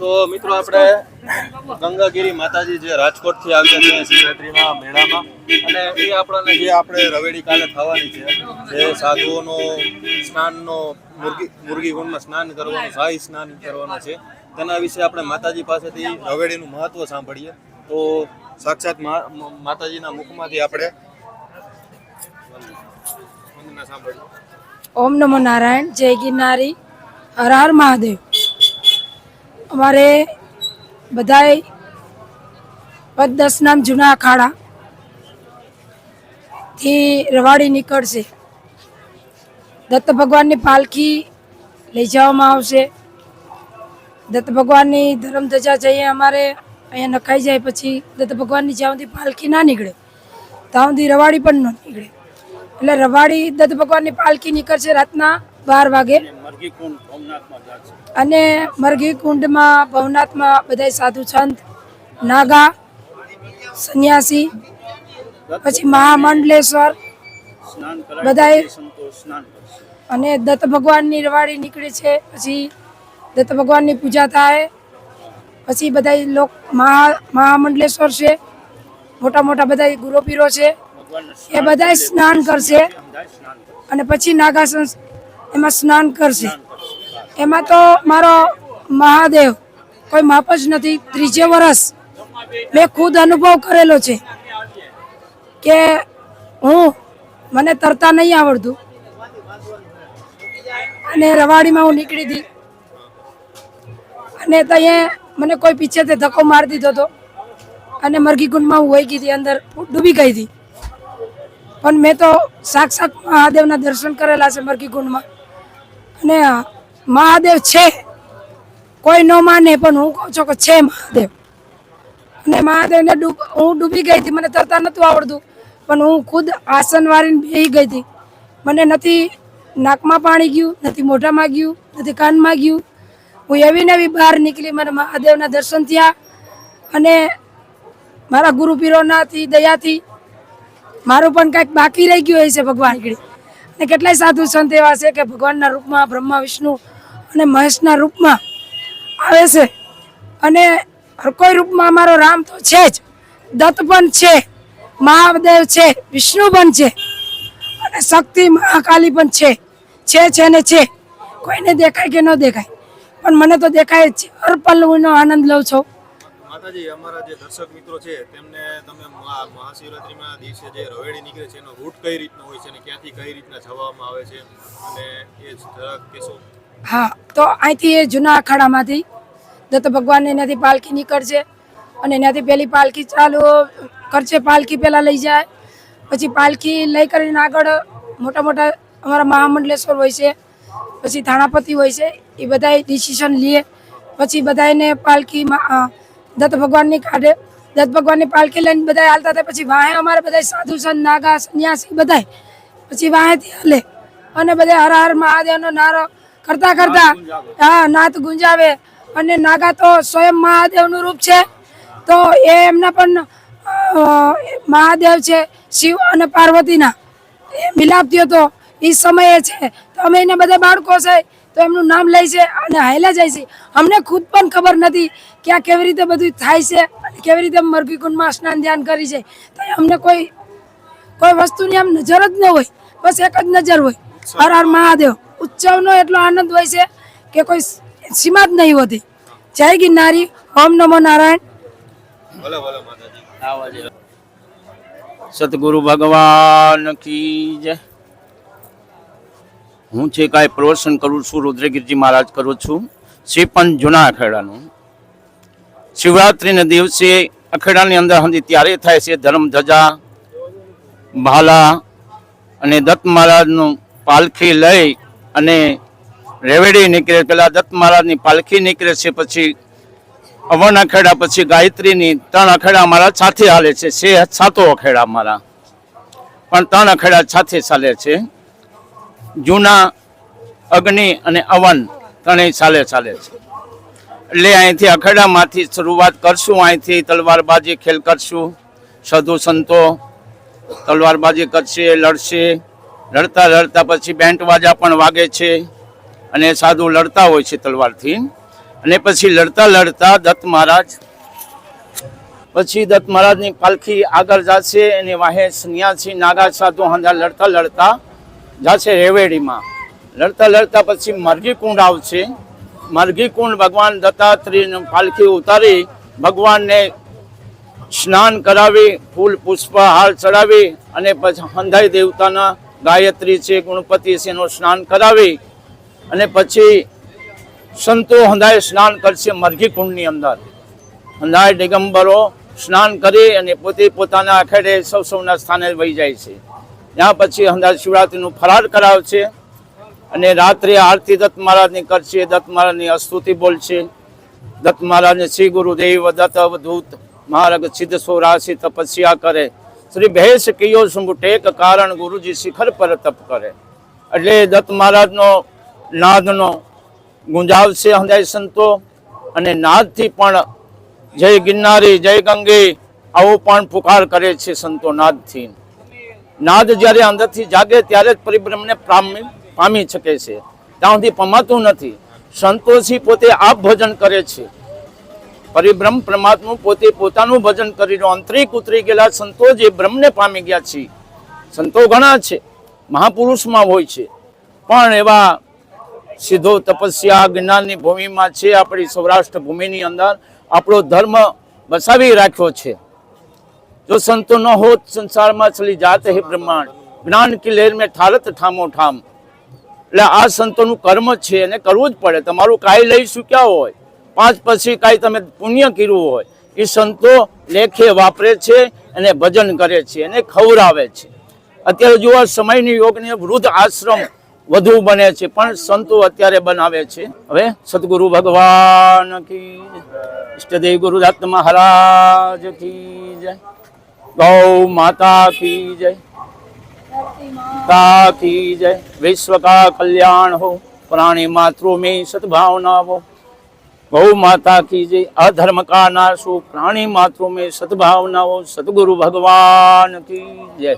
તો મિત્રો આપણે ગંગાગીરી માતાજી જે રાજકોટથી આવ્યા છે શિવરાત્રીમાં મેળામાં, અને એ આપણને જે આપણે રવેડી કાલે થવાની છે, જે સાધુઓનો સ્નાનનો, મુરગી મુરગી કુંડમાં સ્નાન કરવાનું શાહી સ્નાન કરવાનું છે, તેના વિશે આપણે માતાજી પાસેથી રવેડીનું મહત્વ સાંભળીએ. તો સાક્ષાત માતાજીના મુખમાંથી આપણે ઓમ નમો નારાયણ, જય ગિરનારી, હર હર મહાદેવ. અમારે બધાય પદ દસ નામ જૂના અખાડા થી રવાડી નીકળશે. દત્ત ભગવાનની પાલખી લઈ જવામાં આવશે. દત્ત ભગવાનની ધર્મધજા જઈએ અમારે અહીંયા નખાઈ જાય પછી દત્ત ભગવાનની જ્યાં પાલખી ના નીકળે, ત્યાં રવાડી પણ ન નીકળે. એટલે રવાડી દત્ત ભગવાનની પાલખી નીકળશે રાતના બાર વાગે. અને મરઘી કુંડમાં ભવનાથમાં બધા સાધુ સંત નાગા સંન્યાસી પછી મહામંડલેશ્વર બધા અને દત્ત ભગવાનની રવાડી નીકળે છે પછી દત્ત ભગવાનની પૂજા થાય પછી બધા લોક મહા મહામંડલેશ્વર છે મોટા મોટા બધા ગુરુપીરો છે એ બધા સ્નાન કરશે અને પછી નાગા સંસ એમાં સ્નાન કરશે. એમાં તો મારો મહાદેવ કોઈ માપ જ નથી. ત્રીજે વર્ષ મેં ખુદ અનુભવ કરેલો છે કે હું મને તરતા નહીં આવડતું. અને રવાડીમાં હું નીકળી હતી અને ત્યાં મને કોઈ પીછેથી ધક્કો મારી દીધો હતો. અને મરઘી કુંડમાં હું વહી ગઈ હતી, અંદર ડૂબી ગઈ હતી. પણ મેં તો સાક્ષાત મહાદેવના દર્શન કરેલા છે મરઘી કુંડમાં અને મહાદેવ છે. કોઈ ન માને, પણ હું કહું છું કે છે મહાદેવ. અને મહાદેવને ડૂબ, હું ડૂબી ગઈ હતી. મને તરતા નહોતું આવડતું, પણ હું ખુદ આસન વાળીને બેસી ગઈ હતી. મને નથી નાકમાં પાણી ગયું, નથી મોઢામાં ગયું, નથી કાનમાં ગયું. હું એવી ને એવી બહાર નીકળી મને મહાદેવના દર્શન થયા. અને મારા ગુરુ પીરોનાથી દયાથી મારું પણ કંઈક બાકી રહી ગયું છે ભગવાન આગળ. અને કેટલાય સાધુ સંત એવા છે કે ભગવાનના રૂપમાં, બ્રહ્મા, વિષ્ણુ અને મહેશના રૂપમાં આવે છે. અને કોઈ રૂપમાં અમારો રામ તો છે જ. દત્ત પણ છે, મહાદેવ છે, વિષ્ણુ પણ છે અને શક્તિ મહાકાલી પણ છે. છે છે ને છે. કોઈને દેખાય કે ન દેખાય. પણ મને તો દેખાય જ છે. હર પલ આનંદ લઉં છું. માતાજી, અમારા જે દર્શક મિત્રો છે, તેમને તમે મહા- મહાશિવરાત્રીના દિવસે જે રવેડી નીકળે છે, એનો રૂટ કઈ રીતનો હોય છે અને ક્યાંથી કઈ રીતના જવામાં આવે છે અને એ જરાક કહેશો? હા, તો અહીંથી એ જૂના અખાડામાંથી દત્ત ભગવાનને એનાથી પાલખી નીકળશે અને એનાથી પેલી પાલખી ચાલુ કરશે, પાલખી પહેલાં લઈ જાય. પછી પાલખી લઈ કરીને આગળ મોટા મોટા અમારા મહામંડલેશ્વર હોય છે, પછી થાણાપતિ હોય છે, એ બધા ડિસિશન લે. પછી બધાને પાલખીમાં દત્ત ભગવાનની કાઢે દત્ત ભગવાનની પાલખી લઈને બધા હાલતા હતા. પછી વાહે અમારે બધા સાધુ સંત નાગા સંન્યાસી બધા પછી વાહેથી હાલે. અને બધા હર હર મહાદેવનો નારો કરતા કરતા હા નાથ ગુંજાવે. અને નાગા તો સ્વયં મહાદેવનું રૂપ છે. તો એ એમના પણ મહાદેવ છે શિવ અને પાર્વતીના. એ મિલાપ થયો તો એ સમયે છે. તો અમે એને બધા બાળકો છે તો એમનું નામ લે છે અને હાયલા જાય છે. અમને ખુદ પણ ખબર નથી કે આ કેવી રીતે બધું થાય છે અને કેવી રીતે મરઘી કુંડમાં સ્નાન ધ્યાન કરી છે. તો અમને કોઈ કોઈ વસ્તુની આમ નજર જ ન હોય. બસ એક જ નજર હોય. હર હર મહાદેવ. ઉત્સવનો એટલો આનંદ હોય છે કે કોઈ સીમા જ નહીં હોતી. જય ગિરનારી. ઓમ નમો નારાયણ. સતગુરુ ભગવાન કી જય. હું છે કાંઈ પ્રવચન કરું છું, રુદ્રગીરજી મહારાજ કરું છું શ્રીપંચ જૂના અખેડાનું. શિવરાત્રિના દિવસે અખેડાની અંદર હજી ત્યારે થાય છે ધર્મ ધજા, ભાલા અને દત્ત મહારાજનું પાલખી લઈ અને રેવડી નીકળે, પેલા દત્ત મહારાજની પાલખી નીકળે છે, પછી અવન અખેડા, પછી ગાયત્રીની ત્રણ અખેડા મારા સાથે હાલે છે છે સાતો અખેડા મારા પણ ત્રણ અખેડા સાથે ચાલે છે. જૂના અગ્નિ અને અવન ત્રણેય ચાલે ચાલે છે. એટલે અહીંથી અખેડામાંથી શરૂઆત કરશું, અહીંથી તલવારબાજી ખેલ કરશું. સાધુ સંતો તલવારબાજી કરશે, લડશે. લડતા લડતા પછી બેન્ટ વાજા પણ વાગે છે અને સાધુ લડતા હોય છે તલવારથી. અને પછી લડતા લડતા દત્ત મહારાજ, પછી દત્ત મહારાજની પાલખી આગળ જશે અને વાહે સન્યાસી, નાગા સાધુ હંધા લડતા લડતા જશે રેવેડીમાં. લડતા લડતા પછી મરઘી કુંડ આવશે. મરઘી કુંડ ભગવાન દત્તાત્રેયની પાલખી ઉતારી ભગવાનને સ્નાન કરાવી, ફૂલ પુષ્પ, હાર ચડાવી અને પછી હંધાઈ દેવતાના ગાયત્રી છે, ગુણપતિ છે, એનું સ્નાન કરાવી અને પછી સંતો હંધાય સ્નાન કરશે મરઘી કુંડની અંદર. હંધાય દિગંબરો સ્નાન કરી અને પોતે પોતાના આખેડે સૌ સૌના સ્થાને વહી જાય છે. ત્યાં પછી હંધાય શિવરાત્રીનું ફરાર કરાવશે અને રાત્રે આરતી દત્ત મહારાજની કરશે, દત્ત મહારાજની અસ્તુતિ બોલશે. દત્ત મહારાજને શ્રી ગુરુદેવ દત્ત અવધૂત મહારાગ સિદ્ધ સોરાશી તપસ્યા કરે. શ્રી ભેષ કિયો શુંભ ટેક કારણ ગુરુજી શિખર પર તપ કરે. એટલે દત્ત મહારાજનો નાદનો ગુંજાવશે હંદાય સંતો અને નાદથી પણ જય ગિરનારી, જય ગંગે આવો પણ પુકાર કરે છે સંતો નાદથી. નાદ જ્યારે અંદરથી જાગે ત્યારે જ પરિબ્રહ્મને પામી પામી શકે છે. ત્યાં સુધી પમાતું નથી. સંતોષી પોતે આપ ભજન કરે છે. પરિબ્રહ્મ પરમાત્મા પોતે પોતાનું ભજન કરી રહ્યો અંતરિક ઉતરી ગયેલા સંતો જે બ્રહ્મને પામી ગયા છે. સંતો ઘણા છે. મહાપુરુષમાં હોય છે. પણ એવા સીધો તપસ્યા જ્ઞાનની ભૂમિમાં છે આપણી સૌરાષ્ટ્ર ભૂમિની અંદર આપણો ધર્મ બસાવી રાખ્યો છે. જો સંતો ન હોત, સંસારમાં ચલી જાત હે બ્રહ્માંડ. જ્ઞાન કી લહેર મેં ઠારત ઠામો ઠામ. એટલે આ સંતોનું કર્મ છે અને કરવું જ પડે. તમારું કાંઈ લઈ ચૂક્યા હોય, પાંચ પછી કાંઈ તમે પુણ્ય કર્યું હોય, એ સંતો લેખે વાપરે છે અને ભજન કરે છે અને ખવડાવે છે. અત્યારે જો આ સમયની યોગની વૃદ્ધ આશ્રમ વધુ બને છે, પણ સંતો અત્યારે બનાવે છે. હવે સદગુરુ ભગવાન કી ઇષ્ટદેવ ઈષ્ટદેવ મહારાજ કી જય. ગૌ માતા કી જય. કા કી જય. વિશ્વ કા કલ્યાણ હો. પ્રાણી માતૃ મેં સદભાવના હો. ગૌ માતા કી જય. અધર્મ કા નાશો પ્રાણી માતૃ મેં સદભાવના હો. સદગુરુ ભગવાન કી જય.